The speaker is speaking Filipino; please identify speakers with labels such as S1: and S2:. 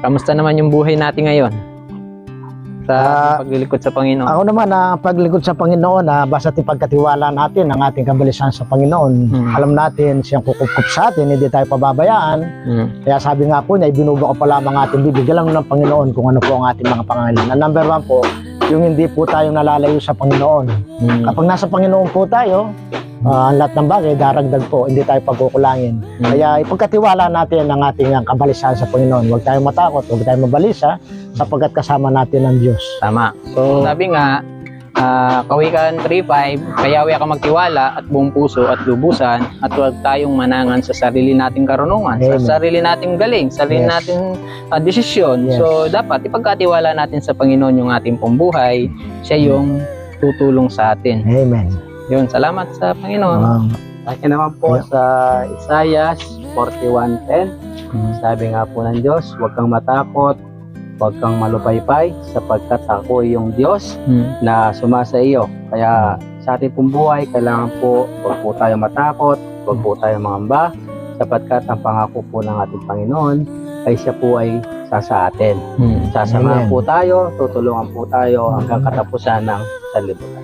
S1: kamusta naman yung buhay natin ngayon? Sa
S2: Ah,
S1: paglilingkod sa Panginoon.
S2: Ako naman na paglingkod sa Panginoon na basta ipagkatiwala natin ang ating kabalisan sa Panginoon.
S1: Mm.
S2: Alam natin siyang kukup sa atin, hindi tayo pababayaan.
S1: Mm.
S2: Kaya sabi nga po niya, ibinubo ko pa lamang ating bibig. Alam ng Panginoon kung ano po ang ating mga pangangailangan. Na number one po, yung hindi po tayo nalalayo sa Panginoon.
S1: Mm.
S2: Kapag nasa Panginoon po tayo, ah, ang lahat ng bagay, daragdag po, hindi tayo pagkukulangin.
S1: Mm.
S2: Kaya ipagkatiwala natin ang ating ang kabalisan sa Panginoon. Huwag tayong matakot, huwag tayong mabalisa, sapagkat kasama natin ang Diyos.
S1: Tama.
S2: So,
S1: Sabi nga, ah, Kawikan 3.5, kayawi ka magtiwala at buong puso at lubusan at huwag tayong manangan sa sarili nating karunungan,
S2: Amen.
S1: sa sarili nating galing, sa sarili
S2: Yes.
S1: nating ah, desisyon.
S2: Yes.
S1: So, dapat ipagkatiwala natin sa Panginoon yung ating pambuhay. Siya yung tutulong sa atin.
S2: Amen.
S1: Yun, salamat sa Panginoon.
S2: Um,
S3: Akin naman po
S2: Yeah.
S3: sa Isaiah 41.10,
S1: Mm.
S3: sabi nga po ng Diyos, huwag kang matakot, huwag kang malupaypay, sapagkat ako ay yung Diyos
S1: Mm.
S3: na sumasa iyo. Kaya sa ating pong buhay, kailangan po, huwag po tayo matakot, huwag po tayo mangamba, sapagkat ang pangako po ng ating Panginoon ay siya po ay sasa atin.
S1: Mm.
S3: Sasamahan
S2: Amen.
S3: po tayo, tutulungan po tayo hanggang katapusan ng sanlibutan.